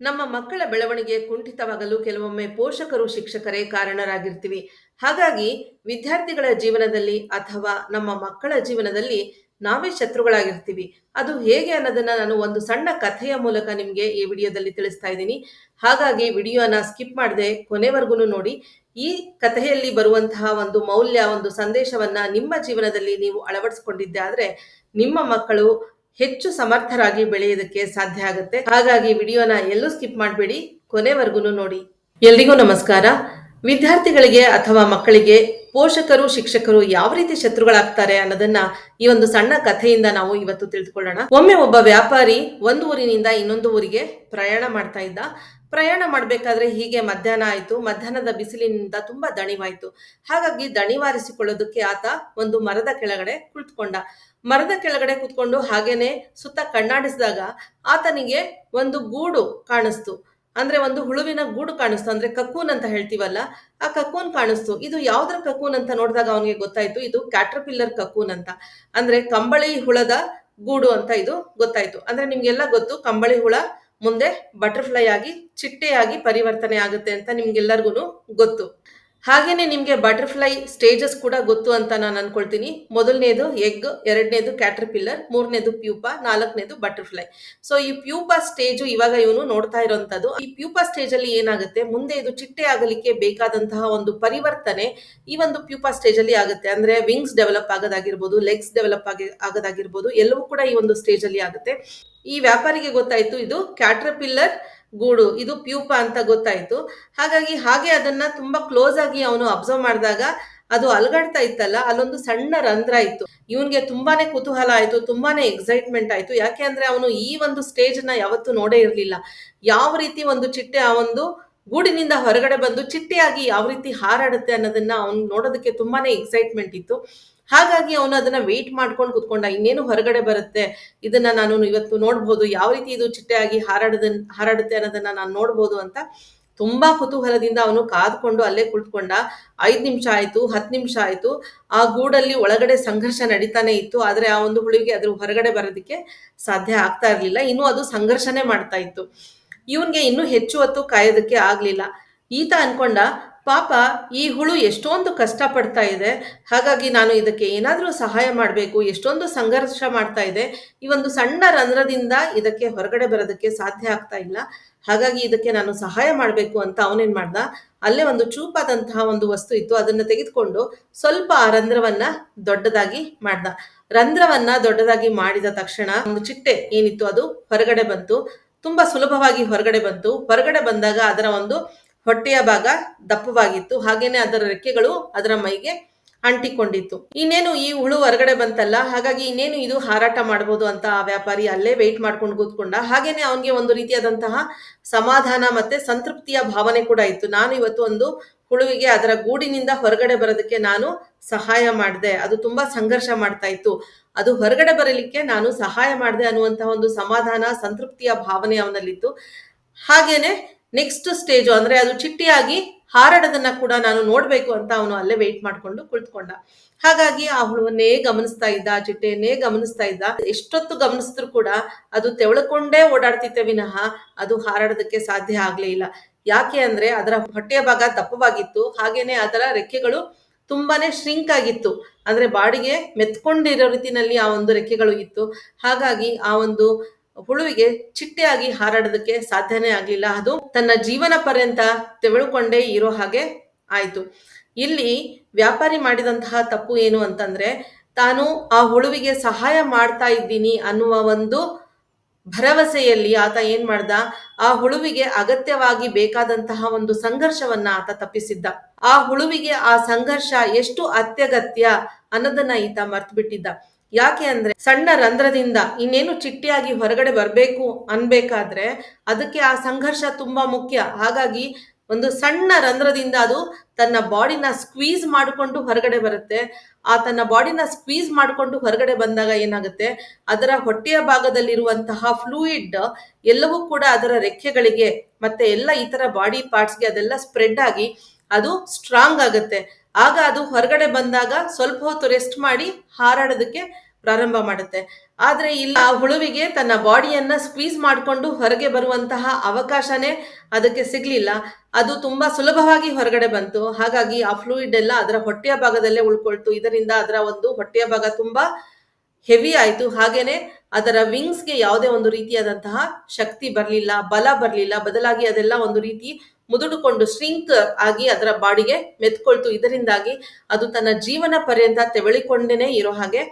ನಮ್ಮ ಮಕ್ಕಳ ಬೆಳವಣಿಗೆ ಕುಂಠಿತವಾಗಲು ಕೆಲವೊಮ್ಮೆ ಪೋಷಕರು ಶಿಕ್ಷಕರೇ ಕಾರಣರಾಗಿರ್ತೀವಿ. ಹಾಗಾಗಿ ವಿದ್ಯಾರ್ಥಿಗಳ ಜೀವನದಲ್ಲಿ ಅಥವಾ ನಮ್ಮ ಮಕ್ಕಳ ಜೀವನದಲ್ಲಿ ನಾವೇ ಶತ್ರುಗಳಾಗಿರ್ತೀವಿ. ಅದು ಹೇಗೆ ಅನ್ನೋದನ್ನ ನಾನು ಒಂದು ಸಣ್ಣ ಕಥೆಯ ಮೂಲಕ ನಿಮಗೆ ಈ ವಿಡಿಯೋದಲ್ಲಿ ತಿಳಿಸ್ತಾ ಇದ್ದೀನಿ. ಹಾಗಾಗಿ ವಿಡಿಯೋನ ಸ್ಕಿಪ್ ಮಾಡದೆ ಕೊನೆವರೆಗೂ ನೋಡಿ. ಈ ಕಥೆಯಲ್ಲಿ ಬರುವಂತಹ ಒಂದು ಮೌಲ್ಯ, ಒಂದು ಸಂದೇಶವನ್ನ ನಿಮ್ಮ ಜೀವನದಲ್ಲಿ ನೀವು ಅಳವಡಿಸ್ಕೊಂಡಿದ್ದೆ ಆದ್ರೆ ನಿಮ್ಮ ಮಕ್ಕಳು ಹೆಚ್ಚು ಸಮರ್ಥರಾಗಿ ಬೆಳೆಯೋದಕ್ಕೆ ಸಾಧ್ಯ ಆಗುತ್ತೆ. ಹಾಗಾಗಿ ವಿಡಿಯೋನ ಎಲ್ಲೂ ಸ್ಕಿಪ್ ಮಾಡಬೇಡಿ. ಕೊನೆವರೆಗೂ ನೋಡಿ. ಎಲ್ರಿಗೂ ನಮಸ್ಕಾರ. ವಿದ್ಯಾರ್ಥಿಗಳಿಗೆ ಅಥವಾ ಮಕ್ಕಳಿಗೆ ಪೋಷಕರು, ಶಿಕ್ಷಕರು ಯಾವ ರೀತಿ ಶತ್ರುಗಳಾಗ್ತಾರೆ ಅನ್ನೋದನ್ನ ಈ ಒಂದು ಸಣ್ಣ ಕಥೆಯಿಂದ ನಾವು ಇವತ್ತು ತಿಳಿದುಕೊಳ್ಳೋಣ. ಒಮ್ಮೆ ಒಬ್ಬ ವ್ಯಾಪಾರಿ ಒಂದು ಊರಿನಿಂದ ಇನ್ನೊಂದು ಊರಿಗೆ ಪ್ರಯಾಣ ಮಾಡ್ತಾ ಇದ್ದ. ಪ್ರಯಾಣ ಮಾಡಬೇಕಾದ್ರೆ ಹೀಗೆ ಮಧ್ಯಾಹ್ನ ಆಯಿತು. ಮಧ್ಯಾಹ್ನದ ಬಿಸಿಲಿನಿಂದ ತುಂಬ ದಣಿವಾಯಿತು. ಹಾಗಾಗಿ ದಣಿವಾರಿಸಿಕೊಳ್ಳೋದಕ್ಕೆ ಆತ ಒಂದು ಮರದ ಕೆಳಗಡೆ ಕುಳಿತುಕೊಂಡ. ಮರದ ಕೆಳಗಡೆ ಕುತ್ಕೊಂಡು ಹಾಗೇನೆ ಸುತ್ತ ಕಣ್ಣಾಡಿಸಿದಾಗ ಆತನಿಗೆ ಒಂದು ಗೂಡು ಕಾಣಿಸ್ತು. ಅಂದ್ರೆ ಒಂದು ಹುಳುವಿನ ಗೂಡು ಕಾಣಿಸ್ತು. ಅಂದ್ರೆ ಕಕೂನ್ ಅಂತ ಹೇಳ್ತೀವಲ್ಲ, ಆ ಕಕೂನ್ ಕಾಣಿಸ್ತು. ಇದು ಯಾವ್ದ್ರ ಕಕೂನ್ ಅಂತ ನೋಡಿದಾಗ ಅವನಿಗೆ ಗೊತ್ತಾಯ್ತು. ಇದು ಕ್ಯಾಟ್ರಪಿಲ್ಲರ್ ಕಕೂನ್ ಅಂತ. ಅಂದ್ರೆ ಕಂಬಳಿ ಹುಳದ ಗೂಡು ಅಂತ ಇದು ಗೊತ್ತಾಯ್ತು. ಅಂದ್ರೆ ನಿಮ್ಗೆಲ್ಲ ಗೊತ್ತು, ಕಂಬಳಿ ಹುಳ ಮುಂದೆ ಬಟರ್ಫ್ಲೈ ಆಗಿ, ಚಿಟ್ಟೆಯಾಗಿ ಪರಿವರ್ತನೆ ಆಗುತ್ತೆ ಅಂತ ನಿಮ್ಗೆಲ್ಲರಿಗೂ ಗೊತ್ತು. ಹಾಗೇನೆ ನಿಮ್ಗೆ ಬಟರ್ಫ್ಲೈ ಸ್ಟೇಜಸ್ ಕೂಡ ಗೊತ್ತು ಅಂತ ನಾನು ಅನ್ಕೊಳ್ತೀನಿ. ಮೊದಲನೇದು ಎಗ್ ಎರಡನೇದು ಕ್ಯಾಟರ್ಪಿಲ್ಲರ್ ಮೂರನೇದು ಪ್ಯೂಪಾ ನಾಲ್ಕನೇದು ಬಟರ್ಫ್ಲೈ ಸೊ ಈ ಪ್ಯೂಪಾ ಸ್ಟೇಜು ಇವಾಗ ಇವನು ನೋಡ್ತಾ ಇರೋಂಥದ್ದು. ಈ ಪ್ಯೂಪಾ ಸ್ಟೇಜ್ ಅಲ್ಲಿ ಏನಾಗುತ್ತೆ? ಮುಂದೆ ಇದು ಚಿಟ್ಟೆ ಆಗಲಿಕ್ಕೆ ಬೇಕಾದಂತಹ ಒಂದು ಪರಿವರ್ತನೆ ಈ ಒಂದು ಪ್ಯೂಪಾ ಸ್ಟೇಜ್ ಅಲ್ಲಿ ಆಗುತ್ತೆ. ಅಂದ್ರೆ ವಿಂಗ್ಸ್ ಡೆವಲಪ್ ಆಗೋದಾಗಿರ್ಬೋದು ಲೆಗ್ಸ್ ಡೆವಲಪ್ ಆಗಿ, ಆಗೋದಾಗಿರ್ಬೋದು, ಎಲ್ಲವೂ ಕೂಡ ಈ ಒಂದು ಸ್ಟೇಜ್ ಅಲ್ಲಿ ಆಗುತ್ತೆ. ಈ ವ್ಯಾಪಾರಿಗೆ ಗೊತ್ತಾಯ್ತು ಇದು ಕ್ಯಾಟ್ರಪಿಲ್ಲರ್ ಗೂಡು, ಇದು ಪ್ಯೂಪ ಅಂತ ಗೊತ್ತಾಯ್ತು. ಹಾಗಾಗಿ ಹಾಗೆ ಅದನ್ನ ತುಂಬಾ ಕ್ಲೋಸ್ ಆಗಿ ಅವನು ಅಬ್ಸರ್ವ್ ಮಾಡಿದಾಗ ಅದು ಅಲ್ಗಾಡ್ತಾ ಇತ್ತಲ್ಲ, ಅಲ್ಲೊಂದು ಸಣ್ಣ ರಂಧ್ರ ಇತ್ತು. ಇವನ್ಗೆ ತುಂಬಾನೇ ಕುತೂಹಲ ಆಯ್ತು, ತುಂಬಾನೇ ಎಕ್ಸೈಟ್ಮೆಂಟ್ ಆಯ್ತು. ಯಾಕೆ ಅಂದ್ರೆ ಅವನು ಈ ಒಂದು ಸ್ಟೇಜ್ನ ಯಾವತ್ತೂ ನೋಡೇ ಇರಲಿಲ್ಲ. ಯಾವ ರೀತಿ ಒಂದು ಚಿಟ್ಟೆ ಆ ಒಂದು ಗೂಡಿನಿಂದ ಹೊರಗಡೆ ಬಂದು ಚಿಟ್ಟೆಯಾಗಿ ಯಾವ ರೀತಿ ಹಾರಾಡುತ್ತೆ ಅನ್ನೋದನ್ನ ಅವ್ನು ನೋಡೋದಕ್ಕೆ ತುಂಬಾನೇ ಎಕ್ಸೈಟ್ಮೆಂಟ್ ಇತ್ತು. ಹಾಗಾಗಿ ಅವನು ಅದನ್ನ ವೇಟ್ ಮಾಡ್ಕೊಂಡು ಕುತ್ಕೊಂಡ, ಇನ್ನೇನು ಹೊರಗಡೆ ಬರುತ್ತೆ? ಇದನ್ನ ನಾನು ಇವತ್ತು ನೋಡ್ಬೋದು. ಯಾವ ರೀತಿ ಇದು ಚಿಟ್ಟೆಯಾಗಿ ಹಾರಾಡದ, ಹಾರಾಡುತ್ತೆ ಅನ್ನೋದನ್ನ ನಾನು ನೋಡ್ಬೋದು ಅಂತ ತುಂಬಾ ಕುತೂಹಲದಿಂದ ಅವನು ಕಾದ್ಕೊಂಡು ಅಲ್ಲೇ ಕುಳಿತುಕೊಂಡ. ಐದು ನಿಮಿಷ ಆಯ್ತು, ಹತ್ತು ನಿಮಿಷ ಆಯ್ತು. ಆ ಗೂಡಲ್ಲಿ ಒಳಗಡೆ ಸಂಘರ್ಷ ನಡೀತಾನೆ ಇತ್ತು. ಆದ್ರೆ ಆ ಒಂದು ಹುಳುವಿಗೆ ಅದ್ರ ಹೊರಗಡೆ ಬರೋದಕ್ಕೆ ಸಾಧ್ಯ ಆಗ್ತಾ ಇರಲಿಲ್ಲ. ಇನ್ನು ಅದು ಸಂಘರ್ಷನೇ ಮಾಡ್ತಾ ಇತ್ತು. ಇವನ್ಗೆ ಇನ್ನೂ ಹೆಚ್ಚು ಹೊತ್ತು ಕಾಯೋದಕ್ಕೆ ಆಗ್ಲಿಲ್ಲ. ಈತ ಅನ್ಕೊಂಡ ಪಾಪ ಈ ಹುಳು ಎಷ್ಟೊಂದು ಕಷ್ಟಪಡ್ತಾ ಇದೆ. ಹಾಗಾಗಿ ನಾನು ಇದಕ್ಕೆ ಏನಾದರೂ ಸಹಾಯ ಮಾಡಬೇಕು, ಎಷ್ಟೊಂದು ಸಂಘರ್ಷ ಮಾಡ್ತಾ ಇದೆ. ಈ ಒಂದು ಸಣ್ಣ ರಂಧ್ರದಿಂದ ಇದಕ್ಕೆ ಹೊರಗಡೆ ಬರೋದಕ್ಕೆ ಸಾಧ್ಯ ಆಗ್ತಾ ಇಲ್ಲ. ಹಾಗಾಗಿ ಇದಕ್ಕೆ ನಾನು ಸಹಾಯ ಮಾಡಬೇಕು ಅಂತ ಅವನೇನು ಮಾಡ್ದ? ಅಲ್ಲೇ ಒಂದು ಚೂಪಾದಂತಹ ಒಂದು ವಸ್ತು ಇತ್ತು, ಅದನ್ನು ತೆಗೆದುಕೊಂಡು ಸ್ವಲ್ಪ ಆ ರಂಧ್ರವನ್ನು ದೊಡ್ಡದಾಗಿ ಮಾಡ್ದ. ರಂಧ್ರವನ್ನ ದೊಡ್ಡದಾಗಿ ಮಾಡಿದ ತಕ್ಷಣ ಒಂದು ಚಿಟ್ಟೆ ಏನಿತ್ತು ಅದು ಹೊರಗಡೆ ಬಂತು. ತುಂಬಾ ಸುಲಭವಾಗಿ ಹೊರಗಡೆ ಬಂತು. ಹೊರಗಡೆ ಬಂದಾಗ ಅದರ ಒಂದು ಹೊಟ್ಟೆಯ ಭಾಗ ದಪ್ಪವಾಗಿತ್ತು. ಹಾಗೇನೆ ಅದರ ರೆಕ್ಕೆಗಳು ಅದರ ಮೈಗೆ ಅಂಟಿಕೊಂಡಿತ್ತು. ಇನ್ನೇನು ಈ ಹುಳು ಹೊರಗಡೆ ಬಂತಲ್ಲ, ಹಾಗಾಗಿ ಇನ್ನೇನು ಇದು ಹಾರಾಟ ಮಾಡಬಹುದು ಅಂತ ಆ ವ್ಯಾಪಾರಿ ಅಲ್ಲೇ ವೆಯ್ಟ್ ಮಾಡ್ಕೊಂಡು ಕೂತ್ಕೊಂಡ. ಹಾಗೇನೆ ಅವನಿಗೆ ಒಂದು ರೀತಿಯಾದಂತಹ ಸಮಾಧಾನ ಮತ್ತೆ ಸಂತೃಪ್ತಿಯ ಭಾವನೆ ಕೂಡ ಇತ್ತು. ನಾನು ಇವತ್ತು ಒಂದು ಹುಳುವಿಗೆ ಅದರ ಗೂಡಿನಿಂದ ಹೊರಗಡೆ ಬರೋದಕ್ಕೆ ನಾನು ಸಹಾಯ ಮಾಡಿದೆ. ಅದು ತುಂಬಾ ಸಂಘರ್ಷ ಮಾಡ್ತಾ ಇತ್ತು. ಅದು ಹೊರಗಡೆ ಬರಲಿಕ್ಕೆ ನಾನು ಸಹಾಯ ಮಾಡಿದೆ ಅನ್ನುವಂತಹ ಒಂದು ಸಮಾಧಾನ, ಸಂತೃಪ್ತಿಯ ಭಾವನೆ ಅವನಲ್ಲಿತ್ತು. ಹಾಗೇನೆ ನೆಕ್ಸ್ಟ್ ಸ್ಟೇಜು ಅಂದ್ರೆ ಅದು ಚಿಟ್ಟಿಯಾಗಿ ಹಾರಾಡೋದನ್ನ ಕೂಡ ನಾನು ನೋಡ್ಬೇಕು ಅಂತ ಅವನು ಅಲ್ಲೇ ವೆಯ್ಟ್ ಮಾಡ್ಕೊಂಡು ಕುಳಿತುಕೊಂಡ. ಹಾಗಾಗಿ ಆ ಹುಳುವನ್ನೇ ಗಮನಿಸ್ತಾ ಇದ್ದ, ಆ ಚಿಟ್ಟೆಯನ್ನೇ ಗಮನಿಸ್ತಾ ಇದ್ದ. ಎಷ್ಟೊತ್ತು ಗಮನಿಸಿದ್ರು ಕೂಡ ಅದು ತೆವಳ್ಕೊಂಡೇ ಓಡಾಡ್ತಿತ್ತೆ ವಿನಃ ಅದು ಹಾರಾಡೋದಕ್ಕೆ ಸಾಧ್ಯ ಆಗ್ಲೇ ಇಲ್ಲ. ಯಾಕೆ ಅಂದ್ರೆ ಅದರ ಹೊಟ್ಟೆಯ ಭಾಗ ದಪ್ಪವಾಗಿತ್ತು. ಹಾಗೇನೆ ಅದರ ರೆಕ್ಕೆಗಳು ತುಂಬಾನೇ ಶ್ರಿಂಕ್ ಆಗಿತ್ತು. ಅಂದ್ರೆ ಬಾಡಿಗೆ ಮೆತ್ಕೊಂಡಿರೋ ರೀತಿನಲ್ಲಿ ಆ ಒಂದು ರೆಕ್ಕೆಗಳು ಇತ್ತು. ಹಾಗಾಗಿ ಆ ಒಂದು ಹುಳುವಿಗೆ ಚಿಟ್ಟೆಯಾಗಿ ಹಾರಾಡೋದಕ್ಕೆ ಸಾಧ್ಯನೇ ಆಗ್ಲಿಲ್ಲ. ಅದು ತನ್ನ ಜೀವನ ಪರ್ಯಂತ ತೆವಳುಕೊಂಡೇ ಇರೋ ಹಾಗೆ ಆಯ್ತು. ಇಲ್ಲಿ ವ್ಯಾಪಾರಿ ಮಾಡಿದಂತಹ ತಪ್ಪು ಏನು ಅಂತಂದ್ರೆ, ತಾನು ಆ ಹುಳುವಿಗೆ ಸಹಾಯ ಮಾಡ್ತಾ ಇದ್ದೀನಿ ಅನ್ನುವ ಒಂದು ಭರವಸೆಯಲ್ಲಿ ಆತ ಏನ್ ಮಾಡ್ದ? ಆ ಹುಳುವಿಗೆ ಅಗತ್ಯವಾಗಿ ಬೇಕಾದಂತಹ ಒಂದು ಸಂಘರ್ಷವನ್ನ ಆತ ತಪ್ಪಿಸಿದ್ದ. ಆ ಹುಳುವಿಗೆ ಆ ಸಂಘರ್ಷ ಎಷ್ಟು ಅತ್ಯಗತ್ಯ ಅನ್ನೋದನ್ನ ಈತ ಮರ್ತು ಬಿಟ್ಟಿದ್ದ ಯಾಕೆ ಅಂದ್ರೆ ಸಣ್ಣ ರಂಧ್ರದಿಂದ ಇನ್ನೇನು ಚಿಟ್ಟಿಯಾಗಿ ಹೊರಗಡೆ ಬರಬೇಕು ಅನ್ಬೇಕಾದ್ರೆ ಅದಕ್ಕೆ ಆ ಸಂಘರ್ಷ ತುಂಬಾ ಮುಖ್ಯ. ಹಾಗಾಗಿ ಒಂದು ಸಣ್ಣ ರಂಧ್ರದಿಂದ ಅದು ತನ್ನ ಬಾಡಿನ ಸ್ಕ್ವೀಸ್ ಮಾಡಿಕೊಂಡು ಹೊರಗಡೆ ಬರುತ್ತೆ. ಆ ತನ್ನ ಬಾಡಿನ ಸ್ಕ್ವೀಸ್ ಮಾಡಿಕೊಂಡು ಹೊರಗಡೆ ಬಂದಾಗ ಏನಾಗುತ್ತೆ? ಅದರ ಹೊಟ್ಟೆಯ ಭಾಗದಲ್ಲಿರುವಂತಹ ಫ್ಲೂಯಿಡ್ ಎಲ್ಲವೂ ಕೂಡ ಅದರ ರೆಕ್ಕೆಗಳಿಗೆ ಮತ್ತೆ ಎಲ್ಲ ಇತರ ಬಾಡಿ ಪಾರ್ಟ್ಸ್ಗೆ ಅದೆಲ್ಲ ಸ್ಪ್ರೆಡ್ ಆಗಿ ಅದು ಸ್ಟ್ರಾಂಗ್ ಆಗುತ್ತೆ. ಆಗ ಅದು ಹೊರಗಡೆ ಬಂದಾಗ ಸ್ವಲ್ಪ ಹೊತ್ತು ರೆಸ್ಟ್ ಮಾಡಿ ಹಾರಾಡೋದಕ್ಕೆ ಪ್ರಾರಂಭ ಮಾಡುತ್ತೆ. ಆದರೆ ಇಲ್ಲ, ಆ ಹುಳುವಿಗೆ ತನ್ನ ಬಾಡಿಯನ್ನ ಸ್ಕ್ವೀಸ್ ಮಾಡಿಕೊಂಡು ಹೊರಗೆ ಬರುವಂತಹ ಅವಕಾಶನೇ ಅದಕ್ಕೆ ಸಿಗಲಿಲ್ಲ. ಅದು ತುಂಬಾ ಸುಲಭವಾಗಿ ಹೊರಗಡೆ ಬಂತು. ಹಾಗಾಗಿ ಆ ಫ್ಲೂಯಿಡ್ ಎಲ್ಲ ಅದರ ಹೊಟ್ಟೆಯ ಭಾಗದಲ್ಲೇ ಉಳ್ಕೊಳ್ತು. ಇದರಿಂದ ಅದರ ಒಂದು ಹೊಟ್ಟೆಯ ಭಾಗ ತುಂಬಾ ಹೆವಿ ಆಯಿತು. ಹಾಗೇನೆ ಅದರ ವಿಂಗ್ಸ್ಗೆ ಯಾವುದೇ ಒಂದು ರೀತಿಯಾದಂತಹ ಶಕ್ತಿ ಬರಲಿಲ್ಲ, ಬಲ ಬರಲಿಲ್ಲ. ಬದಲಾಗಿ ಅದೆಲ್ಲ ಒಂದು ರೀತಿ ಮುದುಡಿಕೊಂಡು ಸ್ಟ್ರಿಂಕ್ ಆಗಿ ಅದರ ಬಾಡಿಗೆ ಮೆತ್ಕೊಳ್ತು. ಇದರಿಂದಾಗಿ ಅದು ತನ್ನ ಜೀವನ ಪರ್ಯಂತ ತೆವಳಿಕೊಂಡೇನೆ ಇರೋ ಹಾಗೆ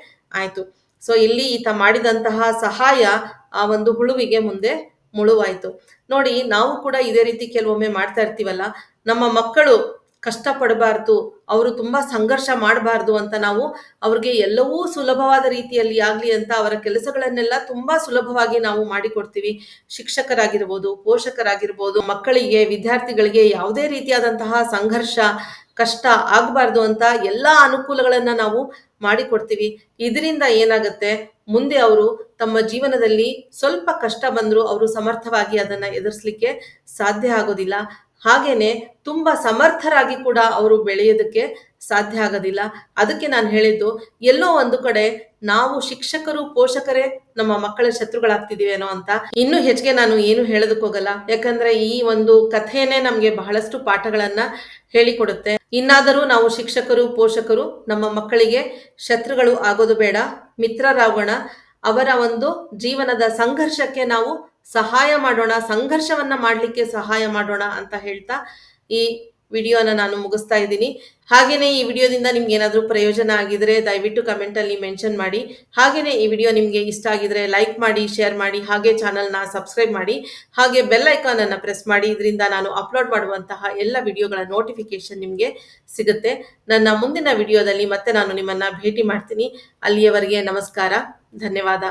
ಆಯ್ತು. ಸೊ ಇಲ್ಲಿ ಈತ ಮಾಡಿದಂತಹ ಸಹಾಯ ಆ ಒಂದು ಹುಳುವಿಗೆ ಮುಂದೆ ಮುಳುವಾಯ್ತು. ನೋಡಿ, ನಾವು ಕೂಡ ಇದೇ ರೀತಿ ಕೆಲವೊಮ್ಮೆ ಮಾಡ್ತಾ ಇರ್ತೀವಲ್ಲ, ನಮ್ಮ ಮಕ್ಕಳು ಕಷ್ಟ ಪಡಬಾರ್ದು ಅವರು ತುಂಬಾ ಸಂಘರ್ಷ ಮಾಡಬಾರ್ದು ಅಂತ ನಾವು ಅವ್ರಿಗೆ ಎಲ್ಲವೂ ಸುಲಭವಾದ ರೀತಿಯಲ್ಲಿ ಆಗ್ಲಿ ಅಂತ ಅವರ ಕೆಲಸಗಳನ್ನೆಲ್ಲ ತುಂಬಾ ಸುಲಭವಾಗಿ ನಾವು ಮಾಡಿಕೊಡ್ತೀವಿ. ಶಿಕ್ಷಕರಾಗಿರ್ಬೋದು, ಪೋಷಕರಾಗಿರ್ಬೋದು, ಮಕ್ಕಳಿಗೆ, ವಿದ್ಯಾರ್ಥಿಗಳಿಗೆ ಯಾವುದೇ ರೀತಿಯಾದಂತಹ ಸಂಘರ್ಷ, ಕಷ್ಟ ಆಗಬಾರ್ದು ಅಂತ ಎಲ್ಲಾ ಅನುಕೂಲಗಳನ್ನ ನಾವು ಮಾಡಿಕೊಡ್ತೀವಿ. ಇದರಿಂದ ಏನಾಗುತ್ತೆ, ಮುಂದೆ ಅವರು ತಮ್ಮ ಜೀವನದಲ್ಲಿ ಸ್ವಲ್ಪ ಕಷ್ಟ ಬಂದರೂ ಅವರು ಸಮರ್ಥವಾಗಿ ಅದನ್ನ ಎದುರಿಸಲಿಕ್ಕೆ ಸಾಧ್ಯ ಆಗೋದಿಲ್ಲ. ಹಾಗೇನೆ ತುಂಬಾ ಸಮರ್ಥರಾಗಿ ಕೂಡ ಅವರು ಬೆಳೆಯೋದಕ್ಕೆ ಸಾಧ್ಯ ಆಗೋದಿಲ್ಲ. ಅದಕ್ಕೆ ನಾನು ಹೇಳಿದ್ದು, ಎಲ್ಲೋ ಒಂದು ಕಡೆ ನಾವು ಶಿಕ್ಷಕರು, ಪೋಷಕರೇ ನಮ್ಮ ಮಕ್ಕಳ ಶತ್ರುಗಳಾಗ್ತಿದೀವೇನೋ ಅಂತ ಇನ್ನೂ ಹೆಚ್ಚಿಗೆ ನಾನು ಏನು ಹೇಳೋದಕ್ಕೋಗಲ್ಲ ಯಾಕಂದ್ರೆ ಈ ಒಂದು ಕಥೆನೇ ನಮ್ಗೆ ಬಹಳಷ್ಟು ಪಾಠಗಳನ್ನ ಹೇಳಿಕೊಡುತ್ತೆ. ಇನ್ನಾದರೂ ನಾವು ಶಿಕ್ಷಕರು, ಪೋಷಕರು ನಮ್ಮ ಮಕ್ಕಳಿಗೆ ಶತ್ರುಗಳು ಆಗೋದು ಬೇಡ. ಮಿತ್ರರಾಗೋಣ ಅವರ ಒಂದು ಜೀವನದ ಸಂಘರ್ಷಕ್ಕೆ ನಾವು ಸಹಾಯ ಮಾಡೋಣ, ಸಂಘರ್ಷವನ್ನ ಮಾಡಲಿಕ್ಕೆ ಸಹಾಯ ಮಾಡೋಣ ಅಂತ ಹೇಳ್ತಾ ಈ ವಿಡಿಯೋನ ನಾನು ಮುಗಿಸ್ತಾ ಇದ್ದೀನಿ. ಹಾಗೆಯೇ ಈ ವಿಡಿಯೋದಿಂದ ನಿಮ್ಗೆ ಏನಾದರೂ ಪ್ರಯೋಜನ ಆಗಿದ್ರೆ ದಯವಿಟ್ಟು ಕಮೆಂಟಲ್ಲಿ ಮೆನ್ಷನ್ ಮಾಡಿ. ಹಾಗೆಯೇ ಈ ವಿಡಿಯೋ ನಿಮಗೆ ಇಷ್ಟ ಆಗಿದ್ರೆ ಲೈಕ್ ಮಾಡಿ ಶೇರ್ ಮಾಡಿ, ಹಾಗೆ ಚಾನಲ್ನ ಸಬ್ಸ್ಕ್ರೈಬ್ ಮಾಡಿ, ಹಾಗೆ ಬೆಲ್ ಐಕಾನ್ ಅನ್ನ ಪ್ರೆಸ್ ಮಾಡಿ. ಇದರಿಂದ ನಾನು ಅಪ್ಲೋಡ್ ಮಾಡುವಂತಹ ಎಲ್ಲ ವಿಡಿಯೋಗಳ ನೋಟಿಫಿಕೇಶನ್ ನಿಮಗೆ ಸಿಗುತ್ತೆ. ನನ್ನ ಮುಂದಿನ ವಿಡಿಯೋದಲ್ಲಿ ಮತ್ತೆ ನಾನು ನಿಮ್ಮನ್ನು ಭೇಟಿ ಮಾಡ್ತೀನಿ. ಅಲ್ಲಿಯವರೆಗೆ ನಮಸ್ಕಾರ, ಧನ್ಯವಾದ.